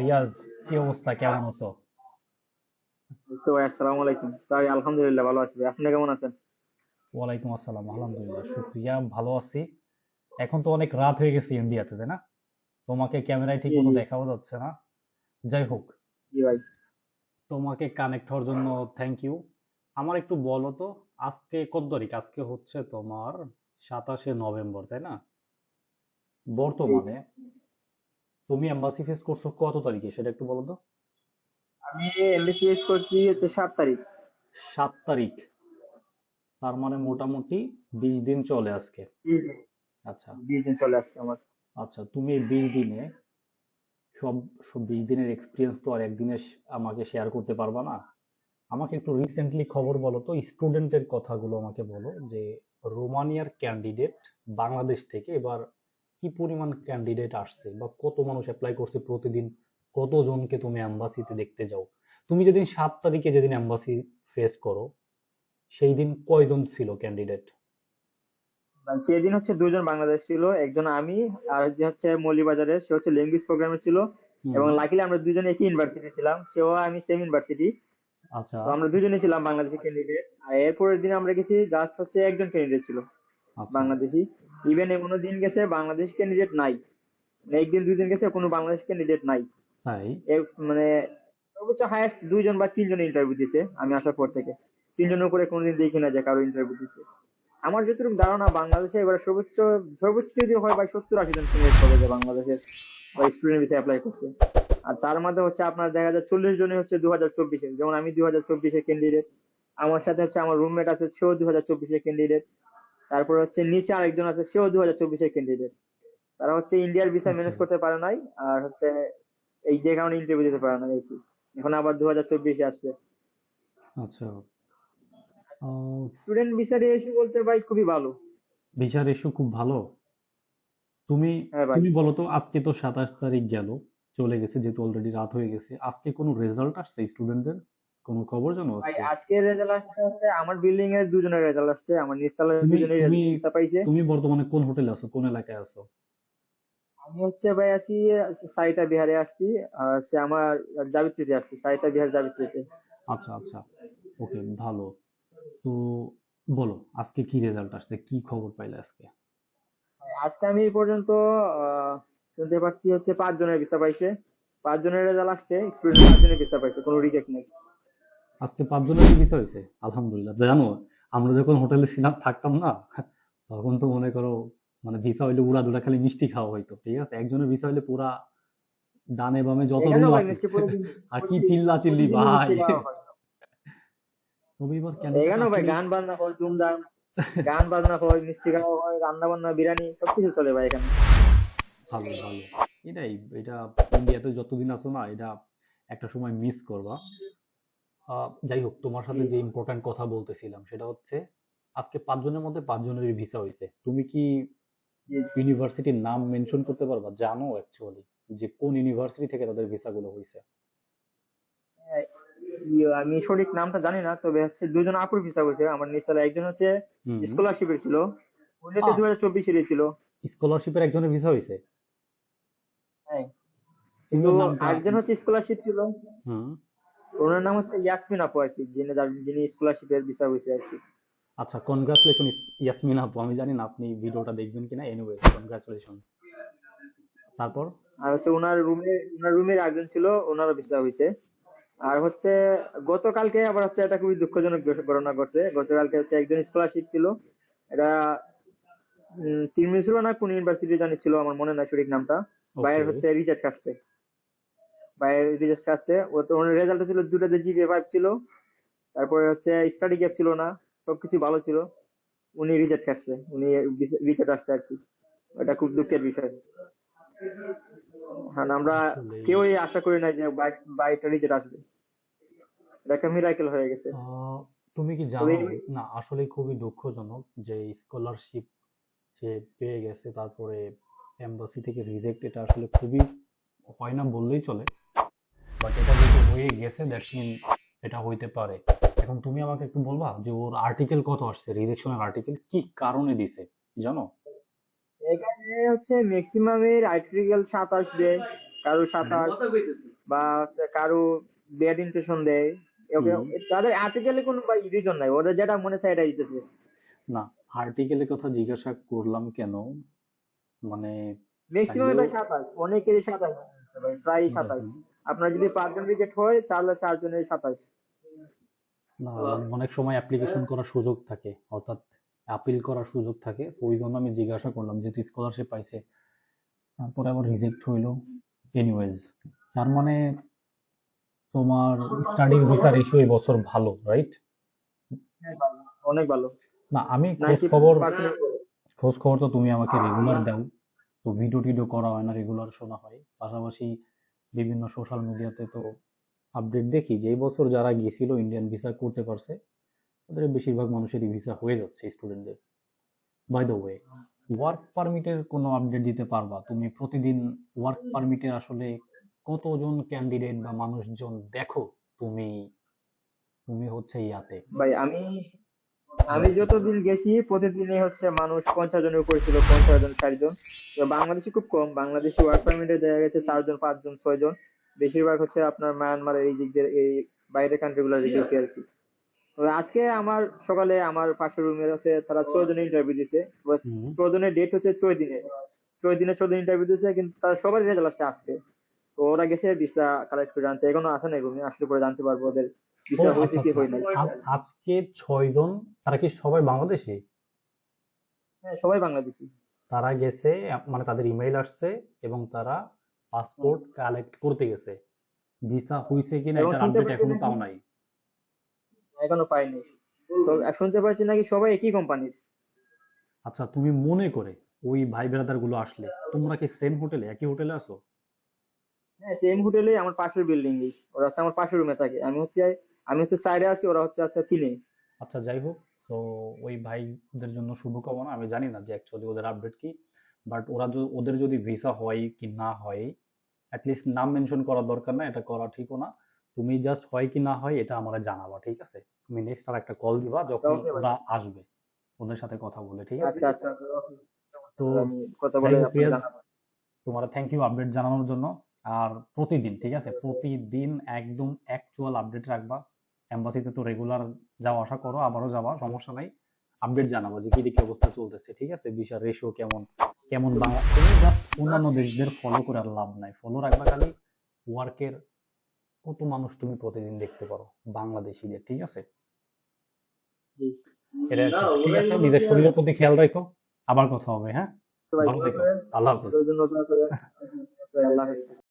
রিয়াজ কি অবস্থা? কেমন আছো? তো ভাই আসসালামু আলাইকুম। তাই আলহামদুলিল্লাহ ভালো আছি আপনি কেমন আছেন? ওয়ালাইকুম আসসালাম আলহামদুলিল্লাহ শুক্রিয়া ভালো আছি। এখন তো অনেক রাত হয়ে গেছে ইন্ডিয়াতে তাই না? তোমাকে ক্যামেরায় ঠিক মতো দেখাও যাচ্ছে না। যাই হোক তোমাকে কানেক্ট হওয়ার জন্য থ্যাংক ইউ আমার একটু বলো তো আজকে কত তারিখ? আজকে হচ্ছে তোমার সাতাশে নভেম্বর তাই না? বর্তমানে তুমি এম্বাসি ফেস করছ কত তারিখে? সেটা একটু বলো তো। আমি এমবিসি এস করছি হচ্ছে সাত তারিখ। সাত তারিখ। তার মানে মোটামুটি বিশ দিন চলে আজকে। আচ্ছা। বিশ দিন চলে আসছে আমার। আচ্ছা তুমি এই বিশ দিনে সব সব বিশ দিনের এক্সপিরিয়েন্স তো আর একদিনে আমাকে শেয়ার করতে পারবা না। আমাকে একটু রিসেন্টলি খবর বলো তো স্টুডেন্টের কথাগুলো আমাকে বলো যে রোমানিয়ার ক্যান্ডিডেট বাংলাদেশ থেকে এবার কি পরিমাণ ক্যান্ডিডেট আসছে বা কত মানুষ অ্যাপ্লাই করছে প্রতিদিন? কতজনকে তুমি অ্যাম্বাসিতে দেখতে যাও? তুমি যেদিন সাত তারিখে যেদিন অ্যাম্বাসি ফেস করো সেই দিন কয়জন ছিল ক্যান্ডিডেট সেদিন হচ্ছে দুজন বাংলাদেশ ছিল একজন আমি আর যে হচ্ছে মৌলিবাজারে সে হচ্ছে ল্যাঙ্গুয়েজ প্রোগ্রামে ছিল। এবং লাকিলি আমরা দুজন একই ইউনিভার্সিটি ছিলাম সেও আমি সেম ইউনিভার্সিটি আচ্ছা। আমরা দুজনে ছিলাম বাংলাদেশি ক্যান্ডিডেট আর এরপরের দিন আমরা গেছি জাস্ট হচ্ছে একজন ক্যান্ডিডেট ছিল আচ্ছা। বাংলাদেশি। ইভেন এমনও দিন গেছে বাংলাদেশ ক্যান্ডিডেট নাই। একদিন দুই দিন গেছে কোনো বাংলাদেশ ক্যান্ডিডেট নাই। মানে সর্বোচ্চ হায়েস্ট দুইজন বা তিনজন ইন্টারভিউ দিছে আমি আসার পর থেকে। তিনজনের উপরে কোনোদিন দেখি না যে কারও ইন্টারভিউ দিছে। আমার যতটুকু ধারণা বাংলাদেশে এবার সর্বোচ্চ সর্বোচ্চ যদি হয় বা সত্তর আশি জন সিলেক্ট হবে যে বাংলাদেশের বা স্টুডেন্ট ভিসা অ্যাপ্লাই করছে। আর তার মধ্যে হচ্ছে আপনার দেখা যায় চল্লিশ জনই হচ্ছে দু হাজার চব্বিশে। যেমন আমি দু হাজার চব্বিশে ক্যান্ডিডেট আমার সাথে হচ্ছে আমার রুমমেট আছে সেও দু হাজার চব্বিশে ক্যান্ডিডেট তারপর হচ্ছে নিচে আরেকজন আছে সেও দু হাজার চব্বিশে ক্যান্ডিডেট তারা হচ্ছে ইন্ডিয়ার ভিসা ম্যানেজ আচ্ছা। করতে পারে নাই আর হচ্ছে এই যে কারণে ইন্টারভিউ দিতে পারে না আর কি। এখন আবার দু হাজার চব্বিশে আসছে। আচ্ছা। স্টুডেন্ট ভিসা রেশিও বলতে ভাই খুবই ভালো। ভিসা রেশিও খুব ভালো? তুমি হ্যাঁ ভাই। তুমি বলো তো আজকে তো সাতাশ তারিখ গেল চলে গেছে যেহেতু অলরেডি রাত হয়ে গেছে আজকে কোনো রেজাল্ট আসছে স্টুডেন্টদের কোনো খবর জানো আজকে? আজকের রেজাল্ট আসছে হচ্ছে আমার বিল্ডিং এর দুজনের রেজাল্ট আসছে আমার নিচতলার দুজনের ভিসা পাইছে। তুমি বর্তমানে কোন হোটেলে আছো? কোন এলাকায় আছো? আমি হচ্ছে ভাই আছি সাইটা বিহারে আসছি আর হচ্ছে আমার জাবিত্রিতে আসছি সাইটা বিহার জাবিত্রিতে আচ্ছা আচ্ছা। ওকে ভালো। তো বলো আজকে কি রেজাল্ট আসছে? কি খবর পাইলে আজকে? আজকে আমি এই পর্যন্ত শুনতে পাচ্ছি হচ্ছে পাঁচ জনের ভিসা পাইছে। পাঁচ জনের রেজাল্ট আসছে স্টুডেন্ট পাঁচ জনের ভিসা পাইছে কোনো রিজেক্ট নেই। আজকে পাঁচজনের ভিসা হয়েছে? আলহামদুলিল্লাহ। জানো আমরা যখন হোটেলে ছিলাম থাকতাম না তখন তো মনে করো মানে ভিসা হইলে উড়া দুরা খালি মিষ্টি খাওয়া হইতো ঠিক আছে? একজনের ভিসা হইলে পুরা ডানে বামে যত রুম আছে। আর কি চিল্লা চিল্লি ভাই। মিষ্টি তবে এবার কেন এখানেও ভাই গান বাজনা হয় ধুমধাম। গান বাজনা হয় মিষ্টি খাওয়া হয় রান্না বান্না বিরিয়ানি সবকিছু চলে ভাই এখানে। ভালো ভালো। এটাই এটা ইন্ডিয়াতে যতদিন আছো না এটা একটা সময় মিস করবা। যাই হোক তোমার সাথে যে ইম্পর্টেন্ট কথা বলতেছিলাম সেটা হচ্ছে আজকে পাঁচজনের মধ্যে পাঁচজনের ভিসা হয়েছে। তুমি কি ইউনিভার্সিটির নাম মেনশন করতে পারবা? জানো অ্যাকচুয়ালি যে কোন ইউনিভার্সিটি থেকে তাদের ভিসাগুলো হয়েছে। ইয়ে, আমি সঠিক নামটা জানি না তবে হচ্ছে দুজন আপুর ভিসা হয়েছে। আমার নিচতলা একজন হচ্ছে। স্কলারশিপের ছিল। আহ। দু হাজার চব্বিশেরই ছিল। স্কলারশিপের একজনের ভিসা হয়েছে? হ্যাঁ। কিন্তু হচ্ছে স্কলারশিপ ছিল। হুম। ওনার নাম হচ্ছে ইয়াসমিন আপু আর কি যিনি যিনি স্কলারশিপের ভিসা হয়েছে আর কি। আচ্ছা কনগ্রাচুলেশন ইয়াসমিন আপু আমি জানি না আপনি ভিডিওটা দেখবেন কিনা এনিওয়ে কনগ্রাচুলেশন তারপর? আর হচ্ছে ওনার রুমে ওনার রুমের একজন ছিল ওনারও ভিসা হয়েছে। আর হচ্ছে গতকালকে আবার হচ্ছে এটা খুবই দুঃখজনক ঘটনা ঘটছে। গতকালকে হচ্ছে একজন স্কলারশিপ ছিল। এটা উম, তিরমিজ ছিল না কোন ইউনিভার্সিটি জানি ছিল আমার মনে নাই সঠিক নামটা। বাইরের Okay. হচ্ছে রিজেক্ট আসছে। আসছে ও তো রেজাল্ট ছিল দুটাতে জিপিএ ফাইভ ছিল তারপরে হচ্ছে স্টাডি গ্যাপ ছিল না সবকিছু ভালো ছিল। উনি রিজেক্ট আসছে উনি রিজেক্ট আসছে আর কি। এটা খুব দুঃখের বিষয়। হ্যাঁ আমরা কেউই আশা করি না যে বাইকটা রিজেক্ট আসবে। এটা একটা মিরাকেল হয়ে গেছে। তুমি কি জানো? না আসলে খুবই দুঃখজনক যে স্কলারশিপ সে পেয়ে গেছে তারপরে এম্বাসি থেকে রিজেক্ট এটা আসলে খুবই হয় না বললেই চলে। বাট এটা যেহেতু হয়ে গেছে দ্যাটস মিন এটা হইতে পারে। এখন তুমি আমাকে একটু বলবা যে ওর আর্টিকেল কত আসছে রিজেকশনের আর্টিকেল কি কারণে দিছে জানো? এখানে হচ্ছে ম্যাক্সিমামের আর্টিকেল সাত আসবে কারও সাতাশ বা কারও ব্যাড ইন্টেনশন দেয়। ওকে তাদের আর্টিকেলে কোনো রিজন নাই ওদের যেটা মনে চায় এটা দিতেছে। না আর্টিকেলের কথা জিজ্ঞাসা করলাম কেন? মানে ম্যাক্সিমাম সাতাশ অনেকেরই সাতাশ ভাই প্রায় সাতাশ আপনার যদি পাঁচজন রিজেক্ট হয় তাহলে চারজনের সাতাশ। না অনেক সময় অ্যাপ্লিকেশন করার সুযোগ থাকে। অর্থাৎ আপিল করার সুযোগ থাকে। তো ওই জন্য আমি জিজ্ঞাসা করলাম যেহেতু স্কলারশিপ পাইছে। তারপরে আবার রিজেক্ট হইল। এনিওয়েজ তার মানে তোমার স্টাডি ভিসা রেশিও এই বছর ভালো রাইট অনেক ভালো। না আমি খোঁজ খবর খোঁজ খবর তো তুমি আমাকে রেগুলার দাও। তো ভিডিও টিডিও করা হয় না রেগুলার শোনা হয়। পাশাপাশি বিভিন্ন সোশ্যাল মিডিয়াতে তো আপডেট দেখি যে বছর যারা গিয়েছিল ইন্ডিয়ান ভিসা করতে পারছে, তাদের বেশিরভাগ মানুষেরই ভিসা হয়ে যাচ্ছে স্টুডেন্টদের বাই দ্য ওয়ে ওয়ার্ক পারমিটের কোনো আপডেট দিতে পারবা? তুমি প্রতিদিন ওয়ার্ক পারমিটের আসলে কতজন ক্যান্ডিডেট বা মানুষজন দেখো, তুমি তুমি হচ্ছে ইয়াতে। ভাই, আমি আমি যতদিন গেছি প্রতিদিনই হচ্ছে মানুষ পঞ্চাশ জনের উপরে ছিল পঞ্চাশ জন ষাট জন। বাংলাদেশি খুব কম। বাংলাদেশি ওয়ার্ক পারমিটে দেখা গেছে চারজন পাঁচজন ছয় জন। বেশিরভাগ হচ্ছে আপনার মায়ানমারের এই দিকদের এই বাইরের কান্ট্রি গুলো গেছি আর কি। তো আজকে আমার সকালে আমার পাশের রুমের হচ্ছে তারা ছয় জনের ইন্টারভিউ দিছে। ছয় জনের ডেট হচ্ছে ছয় দিনে। ছয় দিনে ছয় দিন ইন্টারভিউ দিছে কিন্তু তারা সবার রেজাল্ট আসছে আজকে। তো ওরা গেছে ভিসা কালেক্ট করে জানতে এখনও আসে নাই রুমে আসলে পরে জানতে পারব ওদের আচ্ছা, আচ্ছা। আজকে ছয় জন তারা কি সবাই বাংলাদেশি? হ্যাঁ সবাই বাংলাদেশি। তারা গেছে মানে তাদের ইমেইল আসছে এবং তারা পাসপোর্ট কালেক্ট করতে গেছে। ভিসা হইছে কিনা শুনতে আপডেট এখনও পাও নাই। এখনও পাইনি। তো শুনতে পাচ্ছি নাকি সবাই একই কোম্পানির আচ্ছা তুমি মনে করে ওই ভাই ব্রাদারগুলো আসলে তোমরা কি সেম হোটেলে একই হোটেলে আছো? হ্যাঁ সেম হোটেলে আমার পাশের বিল্ডিং ওরা হচ্ছে আমার পাশের রুমে থাকে। আমি হচ্ছে আমি হচ্ছে সাইডে আছি ওরা হচ্ছে আচ্ছা তিনে। আচ্ছা যাই হোক তো ওই ভাইদের জন্য শুভকামনা। আমি জানি না যে অ্যাকচুয়ালি ওদের আপডেট কি বাট ওরা য- ওদের যদি ভিসা হয় কি না হয় অ্যাটলিস্ট নাম মেনশন করার দরকার না এটা করা ঠিকও না। তুমি জাস্ট হয় কি না হয় এটা আমাকে জানাবা ঠিক আছে? তুমি নেক্সট আর একটা কল দিবা যখন ওরা আসবে ওদের সাথে কথা বলে ঠিক আছে? আচ্ছা আচ্ছা আচ্ছা. তো কথা বলে। তোমার থ্যাংক ইউ আপডেট জানানোর জন্য। আর প্রতিদিন ঠিক আছে? প্রতিদিন একদম অ্যাকচুয়াল আপডেট রাখবা। এম্বাসিতে তো রেগুলার যাওয়া আসা করো আবারও যাবা সমস্যা নাই। আপডেট জানাব যে কি দিকে অবস্থা চলতেছে ঠিক আছে? বিশাল রেশিও কেমন কেমন বাংলা তুমি জাস্ট অন্যান্য দেশদের ফলো করে আর লাভ নাই। ফলো রাখবা খালি ওয়ার্কের কত মানুষ তুমি প্রতিদিন দেখতে পারো বাংলাদেশিদের ঠিক আছে? ঠিক আছে নিজের শরীরের প্রতি খেয়াল রাখো। আবার কথা হবে হ্যাঁ? ভালো থেকো। আল্লাহ হাফেজ।